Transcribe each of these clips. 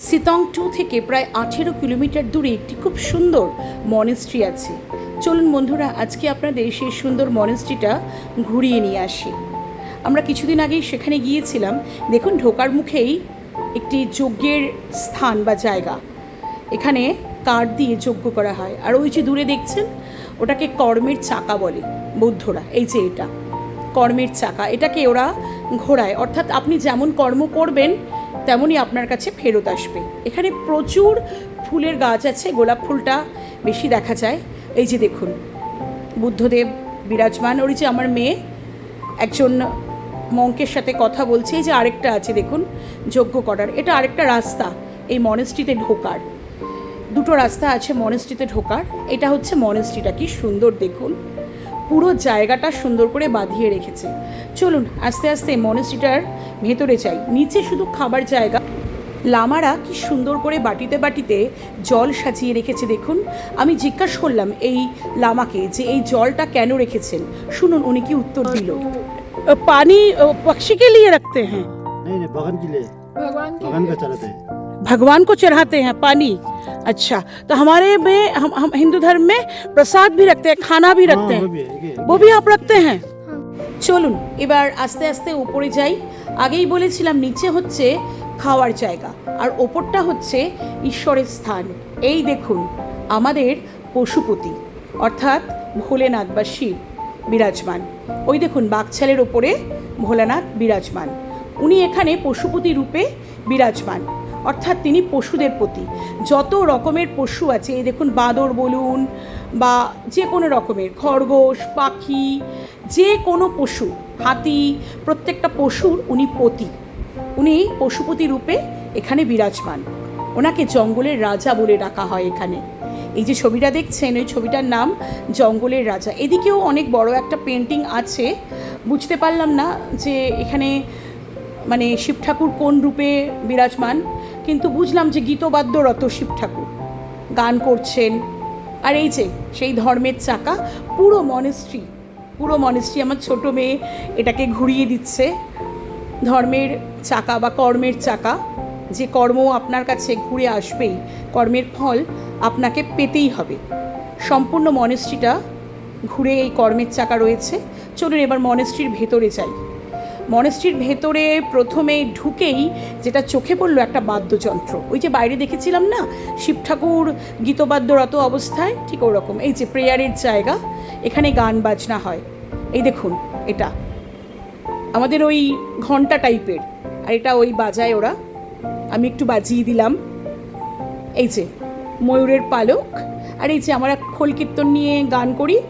Sittong two থেকে প্রায় আঠেরো কিলোমিটার দূরে একটি খুব সুন্দর মনেস্ট্রি আছে। চলুন বন্ধুরা, আজকে আপনাদের সেই সুন্দর মনেস্ট্রিটা ঘুরিয়ে নিয়ে আসি। আমরা কিছুদিন আগেই সেখানে গিয়েছিলাম। দেখুন, ঢোকার মুখেই একটি যজ্ঞের স্থান বা জায়গা। এখানে কাঠ দিয়ে যজ্ঞ করা হয়। আর ওই যে দূরে দেখছেন, ওটাকে কর্মের চাকা বলে বৌদ্ধরা। এই যে এটা, কর্মের চাকা। এটাকে ওরা ঘোরায়। অর্থাৎ আপনি যেমন কর্ম করবেন তেমনই আপনার কাছে ফেরত আসবে। এখানে প্রচুর ফুলের গাছ আছে, গোলাপ ফুলটা বেশি দেখা যায়। এই যে দেখুন, বুদ্ধদেব বিরাজমান, ওর যে আমার মেয়ে, একজন মঙ্কের সাথে কথা বলছে। এই যে আরেকটা আছে, দেখুন, যজ্ঞ করার। এটা আরেকটা রাস্তা, এই মনেস্ট্রিতে ঢোকার। দুটো রাস্তা আছে মনেস্ট্রিতে ঢোকার। এটা হচ্ছে মনেস্ট্রিটা, কি সুন্দর দেখুন। পুরো জায়গাটা সুন্দর করে বাঁধিয়ে রেখেছে চলুন আস্তে আস্তে মনেস্ট্রিটার ভেতরে যাই নিচে শুধু খাবার জায়গা লামারা কি সুন্দর করে বাটিতে বাটিতে জল সাজিয়ে রেখেছে দেখুন আমি জিজ্ঞাসা করলাম এই লামাকে যে এই জলটা কেন রেখেছেন শুনুন উনি কি উত্তর দিল পানি পক্ষী के लिए रखते हैं नहीं नहीं भगवान के लिए भगवान की भगवान का चढ़ाते हैं भगवान को चढ़ाते हैं पानी अच्छा तो हमारे में हम हम हिंदू धर्म में प्रसाद भी रखते हैं खाना भी रखते हाँ, वो हैं भी है, ये- वो भी आप रखते हैं চলুন এবার আস্তে আস্তে উপরে যাই আগেই বলেছিলাম নিচে হচ্ছে খাওয়ার জায়গা আর ওপরটা হচ্ছে ঈশ্বরের স্থান এই দেখুন আমাদের পশুপতি অর্থাৎ ভোলেনাথ বা শিব বিরাজমান ওই দেখুন বাঘছালের ওপরে ভোলানাথ বিরাজমান উনি এখানে পশুপতি রূপে বিরাজমান অর্থাৎ তিনি পশুদের প্রতি। যত রকমের পশু আছে দেখুন বাঁদর বলুন বা যে কোনো রকমের, খরগোশ, পাখি, যে কোনো পশু, হাতি, প্রত্যেকটা পশুর উনি পতি। উনি পশুপতি রূপে এখানে বিরাজমান। ওনাকে জঙ্গলের রাজা বলে ডাকা হয় এখানে। এই যে ছবিটা দেখছেন, ওই ছবিটার নাম জঙ্গলের রাজা। এদিকেও অনেক বড় একটা পেন্টিং আছে। বুঝতে পারলাম না যে এখানে মানে শিব ঠাকুর কোন রূপে বিরাজমান। কিন্তু বুঝলাম যে গীতবাদ্যরত শিব ঠাকুর। গান করছেন। আর এই যে, সেই ধর্মের চাকা, পুরো মনেস্ট্রি পুরো মনেস্ট্রি আমার ছোট মেয়ে এটাকে ঘুরিয়ে দিচ্ছে। ধর্মের চাকা বা কর্মের চাকা, যে কর্ম আপনার কাছে ঘুরে আসবেই, কর্মের ফল আপনাকে পেতেই হবে। সম্পূর্ণ মনেস্ট্রিটা ঘুরে এই কর্মের চাকা রয়েছে। চলুন এবার মনেস্ট্রির ভেতরে যাই। মনেস্ট্রির ভেতরে প্রথমে ঢুকেই যেটা চোখে পড়ল একটা বাদ্যযন্ত্র। ওই যে বাইরে দেখেছিলাম না, শিব ঠাকুর গীতবাদ্যরত অবস্থায়, ঠিক ওরকম। এই যে প্রেয়ারের জায়গা, এখানে গান বাজনা হয়। এই দেখুন, এটা। আমাদের ওই ঘণ্টা টাইপের। আর এটা ওই বাজায় ওরা। আমি একটু বাজিয়ে দিলাম। এই যে, ময়ূরের পালক। আর এই যে আমরা খোল কীর্তন নিয়ে গান করি,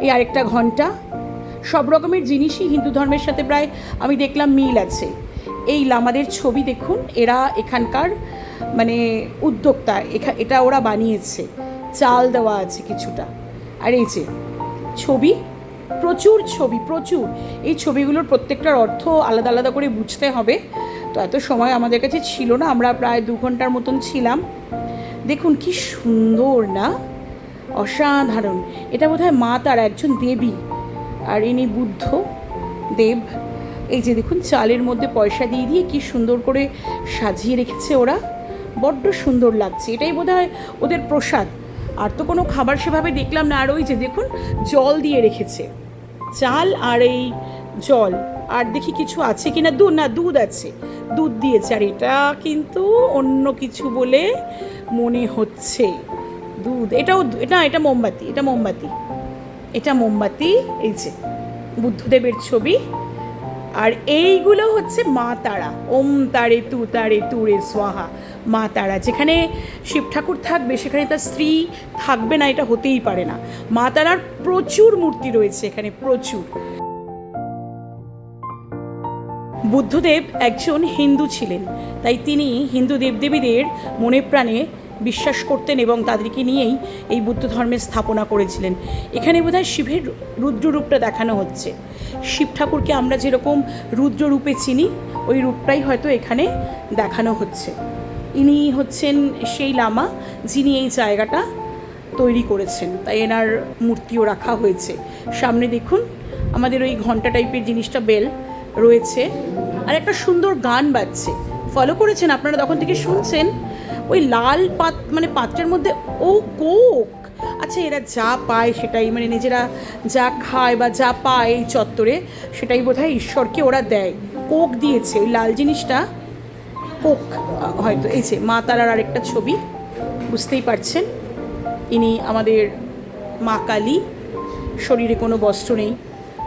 এই আরেকটা ঘণ্টা। সব রকমের জিনিসই হিন্দু ধর্মের সাথে প্রায়, আমি দেখলাম মিল আছে। এই লামাদের ছবি দেখুন, এরা এখানকার মানে উদ্যোক্তা, এখা- এটা ওরা বানিয়েছে। চাল দেওয়া আছে কিছুটা। আর এই যে, ছবি, প্রচুর ছবি, প্রচুর। এই ছবিগুলোর প্রত্যেকটার অর্থ আলাদা আলাদা করে বুঝতে হবে। তো এত সময় আমাদের কাছে ছিল না, আমরা প্রায় দু ঘণ্টার মতন ছিলাম। দেখুন কি সুন্দর না? অসাধারণ। এটা বোধহয় মা তার একজন দেবী। আর ইনি বুদ্ধ, দেব, এই যে দেখুন চালের মধ্যে পয়সা দিয়ে দিয়ে কি সুন্দর করে সাজিয়ে রেখেছে ওরা। বড্ড সুন্দর লাগছে, এটাই বোধহয় ওদের প্রসাদ। আর তো কোনো খাবার সেভাবে দেখলাম না, আর ওই যে দেখুন জল দিয়ে রেখেছে। চাল আর এই জল, আর দেখি কিছু আছে কি না দুধ না, দুধ আছে। দুধ দিয়েছে, আর এটা কিন্তু অন্য কিছু বলে মনে হচ্ছে। দুধ, এটাও এটা এটা মোমবাতি এটা মোমবাতি। এটা মোমবাতি, এই যে বুদ্ধদেবের ছবি। আর এইগুলো হচ্ছে মা তারা। ওম তারে তু তারে তুরে সোহা মা তারা। যেখানে শিব ঠাকুর থাকবে, সেখানে তার স্ত্রী থাকবে না, এটা হতেই পারে না। মা তারার প্রচুর মূর্তি রয়েছে এখানে, প্রচুর। বুদ্ধদেব একজন হিন্দু ছিলেন, তাই তিনি হিন্দু দেবদেবীদের মনে প্রাণে বিশ্বাস করতেন এবং তাদেরকে নিয়েই এই বুদ্ধ ধর্মের স্থাপনা করেছিলেন। এখানে বোধহয় শিবের রুদ্ররূপটা দেখানো হচ্ছে। শিব ঠাকুরকে আমরা যেরকম রুদ্ররূপে চিনি, ওই রূপটাই হয়তো এখানে দেখানো হচ্ছে। ইনি হচ্ছেন সেই লামা যিনি এই জায়গাটা তৈরি করেছেন। তাই এনার মূর্তিও রাখা হয়েছে। সামনে দেখুন, আমাদের ওই ঘণ্টা টাইপের জিনিসটা বেল রয়েছে। আর একটা সুন্দর গান বাজছে। ফলো করেছেন? আপনারা তখন থেকে শুনছেন? ওই লাল পাত মানে পাত্রের মধ্যে, ও কোক। আচ্ছা এরা যা পায় সেটাই মানে নিজেরা যা খায় বা যা পায় এই চত্বরে, সেটাই বোধহয় ঈশ্বরকে ওরা দেয়। কোক দিয়েছে, ওই লাল জিনিসটা। কোক, হয়তো, এই যে মা তারার আরেকটা ছবি, বুঝতেই পারছেন? ইনি আমাদের মা কালী, শরীরে কোনো বস্ত্র নেই।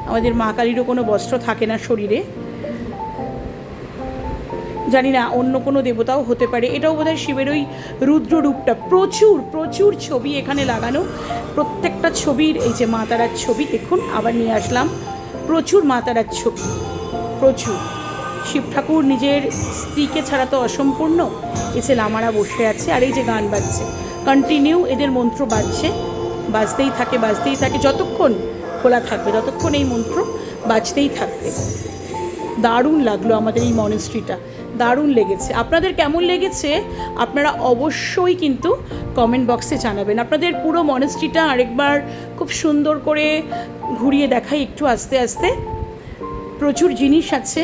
আমাদের মা কালীরও কোনো বস্ত্র থাকে না শরীরে। জানি না, অন্য কোনো দেবতাও হতে পারে। এটাও বোধহয় শিবের ওই রুদ্র রূপটা প্রচুর প্রচুর ছবি এখানে লাগানো। প্রত্যেকটা ছবির, এই যে মা তারার ছবি, দেখুন, আবার নিয়ে আসলাম। প্রচুর মা তারার ছবি। প্রচুর। শিব ঠাকুর নিজের স্ত্রীকে ছাড়া তো অসম্পূর্ণ। এসে লামারা বসে আছে, আর এই যে গান বাজছে। কন্টিনিউ এদের মন্ত্র বাজছে। বাজতেই থাকে বাজতেই থাকে। যতক্ষণ খোলা থাকবে, ততক্ষণ এই মন্ত্র বাজতেই থাকবে। দারুণ লাগল আমাদের এই মনেস্ট্রিটা দারুণ লেগেছে। আপনাদের কেমন লেগেছে? আপনারা অবশ্যই কিন্তু কমেন্ট বক্সে জানাবেন। আপনাদের পুরো মনেস্ট্রিটা আরেকবার খুব সুন্দর করে ঘুরিয়ে দেখাই একটু আস্তে আস্তে। প্রচুর জিনিস আছে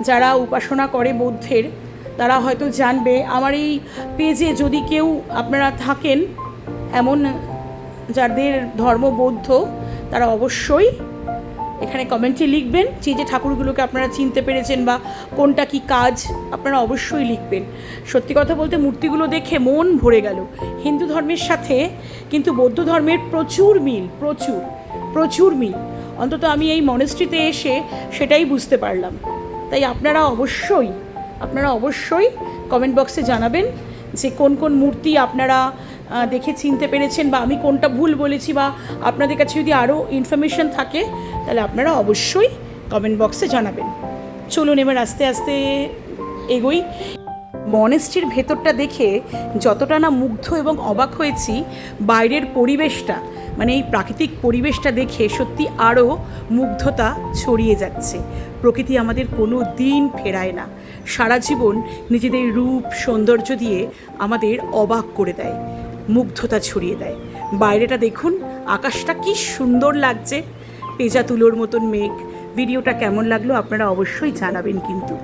যারা উপাসনা করে বৌদ্ধের। তারা হয়তো জানবে, আমার এই পেজে যদি কেউ আপনারা থাকেন, এমন যাদের ধর্ম বৌদ্ধ, তারা অবশ্যই এখানে কমেন্টে লিখবেন যে যে ঠাকুরগুলোকে আপনারা চিনতে পেরেছেন বা কোনটা কি কাজ, আপনারা অবশ্যই লিখবেন। সত্যি কথা বলতে মূর্তিগুলো দেখে মন ভরে গেল। হিন্দু ধর্মের সাথে কিন্তু বৌদ্ধ ধর্মের প্রচুর মিল, প্রচুর প্রচুর মিল। অন্তত আমি এই মনেস্ট্রিতে এসে সেটাই বুঝতে পারলাম। তাই আপনারা অবশ্যই আপনারা অবশ্যই কমেন্ট বক্সে জানাবেন যে কোন কোন মূর্তি আপনারা দেখে চিনতে পেরেছেন বা আমি কোনটা ভুল বলেছি বা আপনাদের কাছে যদি আরও ইনফরমেশন থাকে তাহলে আপনারা অবশ্যই কমেন্ট বক্সে জানাবেন। চলুন এবার আস্তে আস্তে এগোই। মনেস্ট্রির ভেতরটা দেখে যতটা না মুগ্ধ এবং অবাক হয়েছি, বাইরের পরিবেশটা মানে এই প্রাকৃতিক পরিবেশটা দেখে সত্যি আরও মুগ্ধতা ছড়িয়ে যাচ্ছে। প্রকৃতি আমাদের কোনো দিন ফেরায় না। সারা জীবন নিজেদের রূপ, সৌন্দর্য দিয়ে আমাদের অবাক করে দেয়, মুগ্ধতা ছড়িয়ে দেয়। বাইরেটা দেখুন, আকাশটা কি সুন্দর লাগছে। পেজা তুলোর মতন মেঘ। ভিডিওটা কেমন লাগল আপনারা অবশ্যই জানাবেন কিন্তু।